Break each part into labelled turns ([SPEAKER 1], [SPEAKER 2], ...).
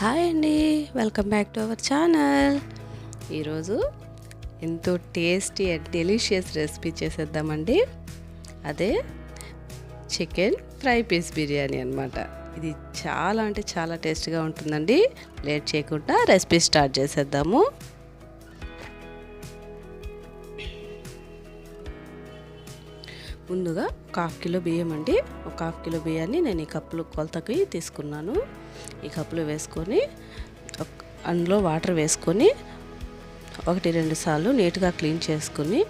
[SPEAKER 1] Hi అండి welcome back to our channel. ఈరోజు ఎంతో టేస్టీ అండ్ డెలిషియస్ రెసిపీ చేసేద్దామండి. అదే చికెన్ ఫ్రై పీస్ బిర్యానీ అనమాట ఇది చాలా అంటే చాలా టేస్టీగా ఉంటుందండి. లేట్ చేయకుండా రెసిపీ స్టార్ట్ చేసేద్దాము. ముందుగా ఒక హాఫ్ కిలో బియ్యం అండి. ఒక హాఫ్ కిలో బియ్యాన్ని నేను ఈ కప్పులు కొలతకి తీసుకున్నాను. ఈ కప్పులో వేసుకొని అందులో వాటర్ వేసుకొని ఒకటి రెండు సార్లు నీట్గా క్లీన్ చేసుకుని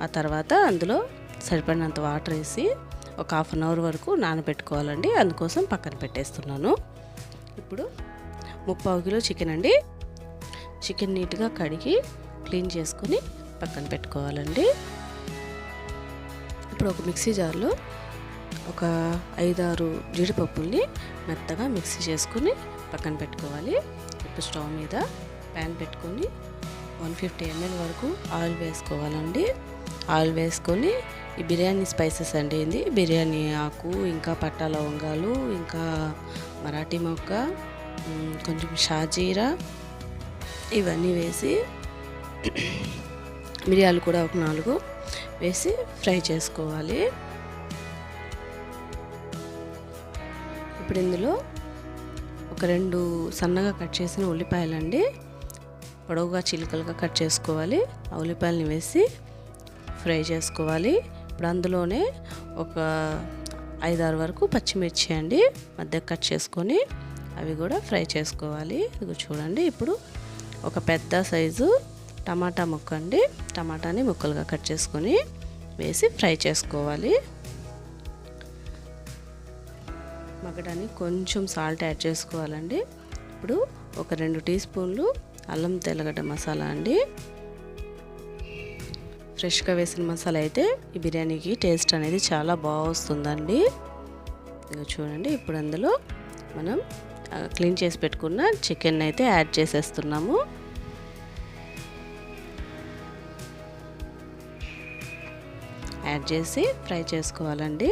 [SPEAKER 1] ఆ తర్వాత అందులో సరిపడినంత వాటర్ వేసి ఒక హాఫ్ అన్ అవర్ వరకు నానబెట్టుకోవాలండి. అందుకోసం పక్కన పెట్టేస్తున్నాను. ఇప్పుడు ముప్పావు కిలో చికెన్ అండి. చికెన్ నీట్గా కడిగి క్లీన్ చేసుకొని పక్కన పెట్టుకోవాలండి. ఇప్పుడు ఒక మిక్సీ జార్లో ఒక ఐదారు జీడిపప్పుల్ని మెత్తగా మిక్సీ చేసుకుని పక్కన పెట్టుకోవాలి. ఇప్పుడు స్టవ్ మీద ప్యాన్ పెట్టుకొని వన్ ఫిఫ్టీ ఎంఎల్ వరకు ఆయిల్ వేసుకోవాలండి. ఆయిల్ వేసుకొని ఈ బిర్యానీ స్పైసెస్ అండి ఇది. బిర్యానీ ఆకు ఇంకా పట్టా లవంగాలు ఇంకా మరాఠీ మొక్క కొంచెం షాజీరా ఇవన్నీ వేసి మిరియాలు కూడా ఒక నాలుగు వేసి ఫ్రై చేసుకోవాలి. ఇప్పుడు ఇందులో ఒక రెండు సన్నగా కట్ చేసిన ఉల్లిపాయలండి. పొడవుగా చిలుకలుగా కట్ చేసుకోవాలి. ఆ ఉల్లిపాయలని వేసి ఫ్రై చేసుకోవాలి. ఇప్పుడు అందులోనే ఒక ఐదారు వరకు పచ్చిమిర్చి అండి మధ్య కట్ చేసుకొని అవి కూడా ఫ్రై చేసుకోవాలి. ఇది చూడండి ఇప్పుడు ఒక పెద్ద సైజు టమాటా ముక్క అండి. టమాటాని ముక్కలుగా కట్ చేసుకొని వేసి ఫ్రై చేసుకోవాలి. మగ్గడానికి కొంచెం సాల్ట్ యాడ్ చేసుకోవాలండి. ఇప్పుడు ఒక రెండు టీ స్పూన్లు అల్లం తెల్లగడ్డ మసాలా అండి. ఫ్రెష్గా వేసిన మసాలా అయితే ఈ బిర్యానీకి టేస్ట్ అనేది చాలా బాగా వస్తుందండి. చూడండి ఇప్పుడు అందులో మనం క్లీన్ చేసి పెట్టుకున్న చికెన్ అయితే యాడ్ చేసేస్తున్నాము. యాడ్ చేసి ఫ్రై చేసుకోవాలండి.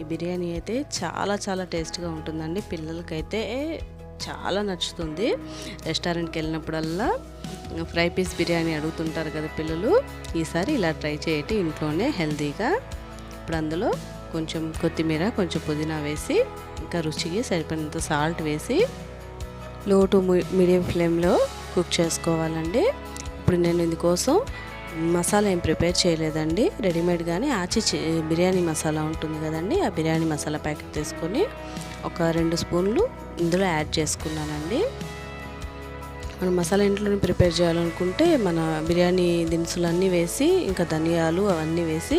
[SPEAKER 1] ఈ బిర్యానీ అయితే చాలా చాలా టేస్ట్గా ఉంటుందండి. పిల్లలకైతే చాలా నచ్చుతుంది. రెస్టారెంట్కి వెళ్ళినప్పుడల్లా ఫ్రై పీస్ బిర్యానీ అడుగుతుంటారు కదా పిల్లలు. ఈసారి ఇలా ట్రై చేయటి ఇంట్లోనే హెల్తీగా. ఇప్పుడు అందులో కొంచెం కొత్తిమీర కొంచెం పుదీనా వేసి ఇంకా రుచికి సరిపడినంత సాల్ట్ వేసి లో టు మీడియం ఫ్లేమ్లో కుక్ చేసుకోవాలండి. ఇప్పుడు నేను ఇందుకోసం మసాలా ఏం ప్రిపేర్ చేయలేదండి. రెడీమేడ్గానే ఆచి బిర్యానీ మసాలా ఉంటుంది కదండి. ఆ బిర్యానీ మసాలా ప్యాకెట్ తీసుకొని ఒక రెండు స్పూన్లు ఇందులో యాడ్ చేసుకున్నానండి. మనం మసాలా ఇంట్లోనే ప్రిపేర్ చేయాలనుకుంటే మన బిర్యానీ దినుసులన్నీ వేసి ఇంకా ధనియాలు అవన్నీ వేసి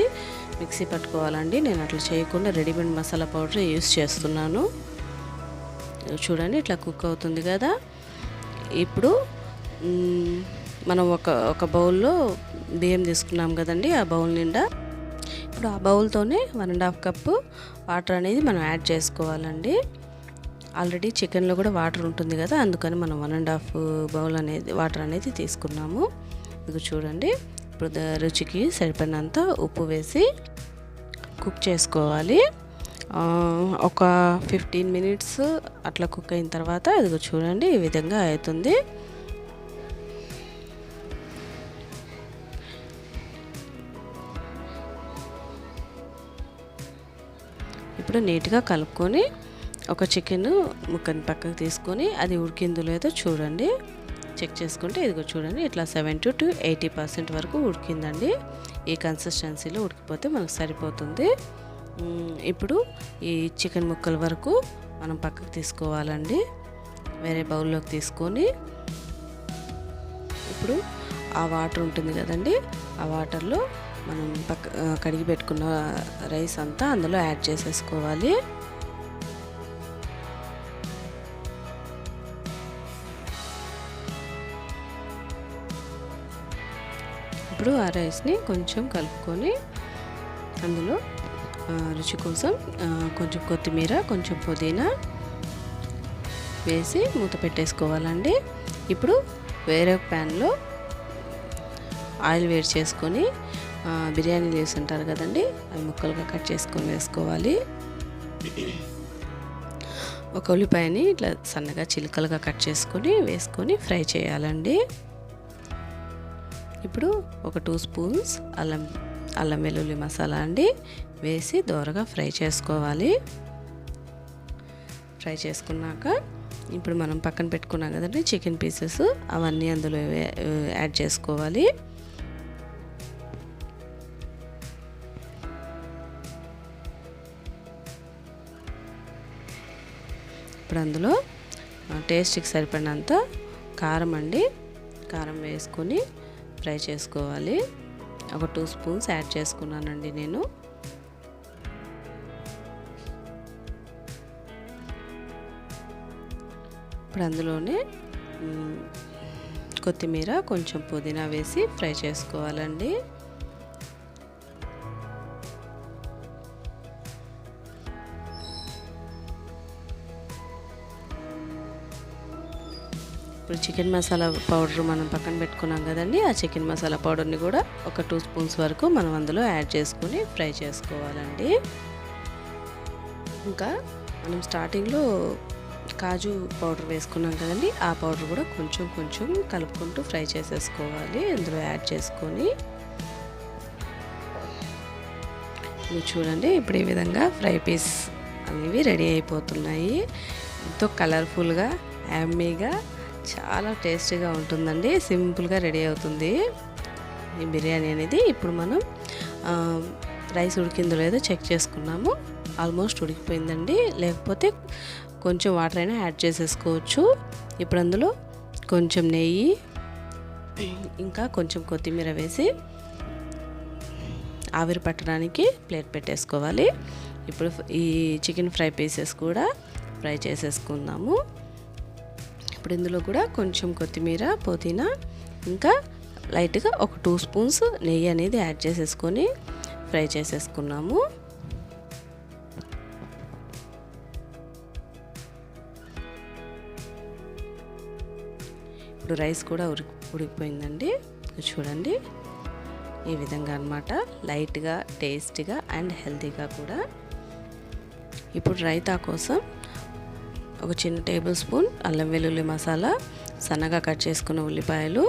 [SPEAKER 1] మిక్సీ పట్టుకోవాలండి. నేను అట్లా చేయకుండా రెడీమేడ్ మసాలా పౌడర్ యూస్ చేస్తున్నాను. చూడండి ఇట్లా కుక్ అవుతుంది కదా. ఇప్పుడు మనం ఒక ఒక బౌల్లో బియ్యం తీసుకున్నాం కదండి ఆ బౌల్ నిండా. ఇప్పుడు ఆ బౌల్తోనే one and half cup water అనేది మనం యాడ్ చేసుకోవాలండి. ఆల్రెడీ చికెన్లో కూడా వాటర్ ఉంటుంది కదా అందుకని మనం వన్ అండ్ హాఫ్ బౌల్ అనేది వాటర్ అనేది తీసుకున్నాము. ఇది చూడండి ఇప్పుడు రుచికి సరిపడినంత ఉప్పు వేసి కుక్ చేసుకోవాలి. ఒక ఫిఫ్టీన్ మినిట్స్ అట్లా కుక్ అయిన తర్వాత ఇదిగో చూడండి ఈ విధంగా అవుతుంది. ఇప్పుడు నీట్గా కలుపుకొని ఒక చికెన్ ముక్కని పక్కకు తీసుకొని అది ఉడికిందో లేదో చూడండి. చెక్ చేసుకుంటే ఇదిగో చూడండి ఇట్లా సెవెంటీ టు ఎయిటీ పర్సెంట్ వరకు ఉడికిందండి. ఈ కన్సిస్టెన్సీలో ఉడికిపోతే మనకు సరిపోతుంది. ఇప్పుడు ఈ చికెన్ ముక్కల వరకు మనం పక్కకు తీసుకోవాలండి. వేరే బౌల్లోకి తీసుకొని ఇప్పుడు ఆ వాటర్ ఉంటుంది కదండి ఆ వాటర్లో మనం పక్క కడిగి పెట్టుకున్న రైస్ అంతా అందులో యాడ్ చేసేసుకోవాలి. ఇప్పుడు ఆ రైస్ని కొంచెం కలుపుకొని అందులో రుచి కోసం కొంచెం కొత్తిమీర కొంచెం పుదీనా వేసి మూత పెట్టేసుకోవాలండి. ఇప్పుడు వేరే ప్యాన్లో ఆయిల్ వేడి చేసుకొని బిర్యానీ లీవ్స్ ఉంటారు కదండి అవి ముక్కలుగా కట్ చేసుకొని వేసుకోవాలి. ఒక ఉల్లిపాయని ఇట్లా సన్నగా చిలుకలుగా కట్ చేసుకొని వేసుకొని ఫ్రై చేయాలండి. ఇప్పుడు ఒక టూ స్పూన్స్ అల్లం అల్లం వెల్లుల్లి మసాలా అండి వేసి దోరగా ఫ్రై చేసుకోవాలి. ఫ్రై చేసుకున్నాక ఇప్పుడు మనం పక్కన పెట్టుకున్నాం కదండి చికెన్ పీసెస్ అవన్నీ అందులో యాడ్ చేసుకోవాలి. ఇప్పుడు అందులో టేస్ట్కి సరిపడినంత కారం అండి. కారం వేసుకొని ఫ్రై చేసుకోవాలి. ఒక టూ స్పూన్స్ యాడ్ చేసుకున్నానండి నేను. ఇప్పుడు అందులోనే కొత్తిమీర కొంచెం పుదీనా వేసి ఫ్రై చేసుకోవాలండి. ఇప్పుడు చికెన్ మసాలా పౌడర్ మనం పక్కన పెట్టుకున్నాం కదండి ఆ చికెన్ మసాలా పౌడర్ని కూడా ఒక టూ స్పూన్స్ వరకు మనం అందులో యాడ్ చేసుకొని ఫ్రై చేసుకోవాలండి. ఇంకా మనం స్టార్టింగ్లో కాజు పౌడర్ వేసుకున్నాం కదండి ఆ పౌడర్ కూడా కొంచెం కొంచెం కలుపుకుంటూ ఫ్రై చేసేసుకోవాలి అందులో యాడ్ చేసుకొని. ఇది చూడండి ఇప్పుడు ఈ విధంగా ఫ్రై పీస్ అనేవి రెడీ అయిపోతున్నాయి. ఎంతో కలర్ఫుల్గా యామ్మీగా చాలా టేస్టీగా ఉంటుందండి. సింపుల్గా రెడీ అవుతుంది. ఈ బిర్యానీ అనేది ఇప్పుడు మనం రైస్ ఉడికిందో లేదో చెక్ చేసుకున్నాము. ఆల్మోస్ట్ ఉడికిపోయిందండి. లేకపోతే కొంచెం వాటర్ అయినా యాడ్ చేసేసుకోవచ్చు. ఇప్పుడు అందులో కొంచెం నెయ్యి ఇంకా కొంచెం కొత్తిమీర వేసి ఆవిరి పట్టడానికి ప్లేట్ పెట్టేసుకోవాలి. ఇప్పుడు ఈ చికెన్ ఫ్రై పీసెస్ కూడా ఫ్రై చేసేసుకుందాము. ఇప్పుడు ఇందులో కూడా కొంచెం కొత్తిమీర పుదీనా ఇంకా లైట్గా ఒక టూ స్పూన్స్ నెయ్యి అనేది యాడ్ చేసేసుకొని ఫ్రై చేసేసుకున్నాము. ఇప్పుడు రైస్ కూడా ఉడికి ఉడికిపోయిందండి. చూడండి. ఈ విధంగా అనమాట లైట్గా టేస్టీగా అండ్ హెల్తీగా కూడా. ఇప్పుడు రైతా కోసం ఒక చిన్న టేబుల్ స్పూన్ అల్లం వెల్లుల్లి మసాలా సన్నగా కట్ చేసుకున్న ఉల్లిపాయలు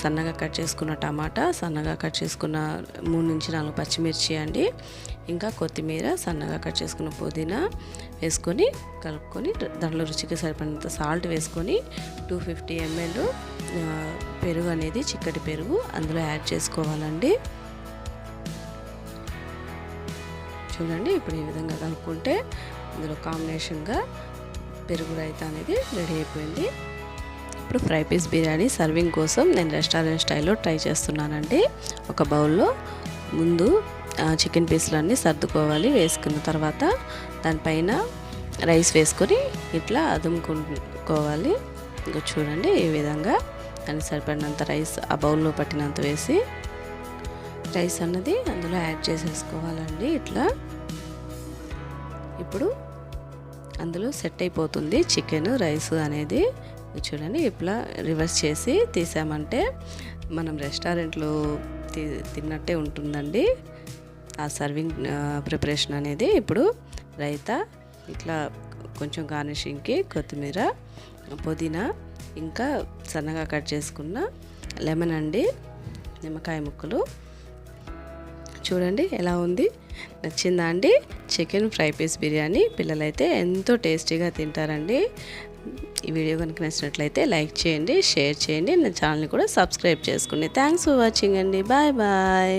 [SPEAKER 1] సన్నగా కట్ చేసుకున్న టమాటా సన్నగా కట్ చేసుకున్న మూడు నుంచి నాలుగు పచ్చిమిర్చి అండి. ఇంకా కొత్తిమీర సన్నగా కట్ చేసుకున్న పుదీనా వేసుకొని కలుపుకొని దాంట్లో రుచికి సరిపడినంత సాల్ట్ వేసుకొని టూ ఫిఫ్టీ ఎంఎల్ పెరుగు అనేది చిక్కటి పెరుగు అందులో యాడ్ చేసుకోవాలండి. చూడండి ఇప్పుడు ఈ విధంగా కలుపుకుంటే ఇందులో కాంబినేషన్గా పెరుగు రైతా అనేది రెడీ అయిపోయింది. ఇప్పుడు ఫ్రై పీస్ బిర్యానీ సర్వింగ్ కోసం నేను రెస్టారెంట్ స్టైల్లో ట్రై చేస్తున్నానండి. ఒక బౌల్లో ముందు చికెన్ పీసులన్నీ సర్దుకోవాలి వేసుకున్న తర్వాత దానిపైన రైస్ వేసుకొని ఇట్లా అదుముకోవాలి ఇంకా చూడండి ఈ విధంగా దానికి సరిపడినంత రైస్ ఆ బౌల్లో పట్టినంత వేసి రైస్ అన్నది అందులో యాడ్ చేసేసుకోవాలండి ఇట్లా. ఇప్పుడు అందులో సెట్ అయిపోతుంది చికెన్ రైస్ అనేది. చూడండి ఇట్లా రివర్స్ చేసి తీసామంటే మనం రెస్టారెంట్లో తి తిన్నట్టే ఉంటుందండి. ఆ సర్వింగ్ ప్రిపరేషన్ అనేది ఇప్పుడు రైతా ఇట్లా కొంచెం గార్నిషింగ్కి కొత్తిమీర పుదీనా ఇంకా సన్నగా కట్ చేసుకున్న లెమన్ అండి నిమ్మకాయ ముక్కలు. చూడండి ఎలా ఉంది. నచ్చిందా అండి? Chicken fry piece biryani. పిల్లలైతే ఎంతో టేస్టీగా తింటారండి. ఈ వీడియో కనుక నచ్చినట్లయితే లైక్ చేయండి షేర్ చేయండి. నా ఛానల్ని కూడా సబ్స్క్రైబ్ చేసుకోండి థ్యాంక్స్ ఫర్ వాచింగ్ అండి. Bye bye